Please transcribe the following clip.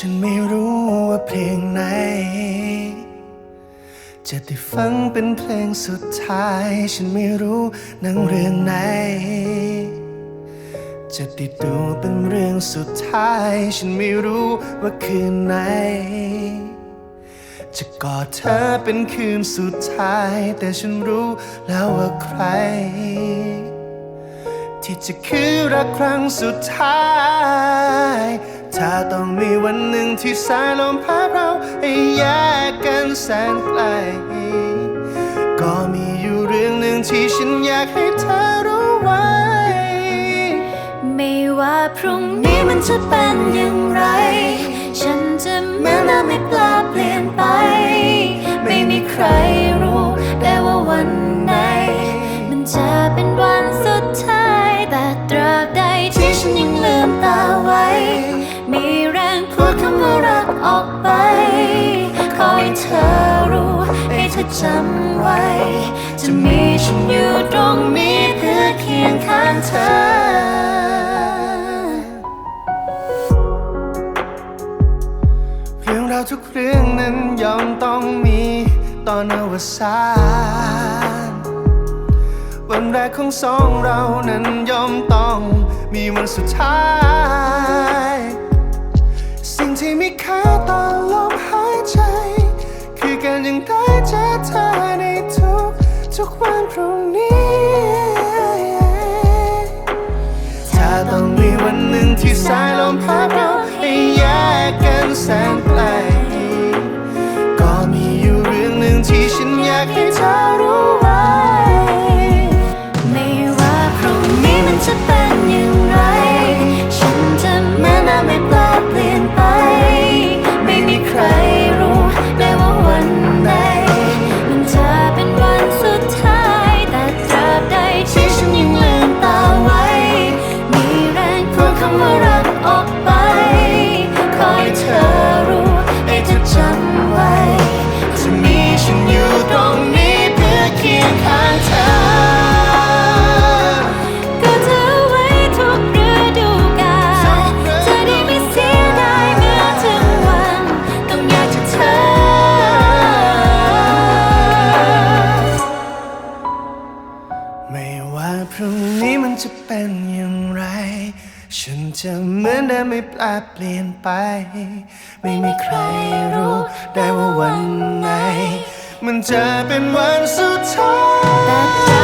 ฉันไม่รู้ว่าเพลงไหน จะได้ฟังเป็นเพลงสุดท้าย ฉันไม่รู้นังเรื่องไหน จะได้ดูเป็นเรื่องสุดท้าย ฉันไม่รู้ว่าคืนไหน จะกอดเธอเป็นคืนสุดท้าย แต่ฉันรู้แล้วว่าใคร ที่จะคือรักครั้งสุดท้าย ถ้าต้องมีวันหนึ่งที่สายลมพัดเราให้แยกกันแสนไกล ก็มีอยู่เรื่องหนึ่งที่ฉันอยากให้เธอรู้ไว้ ไม่ว่าพรุ่งนี้มันจะเป็นอย่างไร ฉันจะเหมือนเดิมไม่แปลเปลี่ยนไป ไม่มีใคร ไป ขอให้เธอรู้ให้เธอจำไว้ จะมีฉันอยู่ตรงนี้เพื่อเคียงข้างเธอเรื่องราวทุกเรื่องนั้นย่อมต้องมีตอนอวสานวันแรกของสองเรานั้นย่อมต้องมีวันสุดท้าย เจอเธอในทุกทุกวันพรุ่งนี้ ถ้าต้องมีวันหนึ่งที่สายลมพัดเราให้แยกกันแสน เป็นอย่างไร ฉันจะเหมือนเดิมไม่แปลเปลี่ยนไป ไม่มีใครรู้ได้ว่าวันไหน มันจะเป็นวันสุดท้าย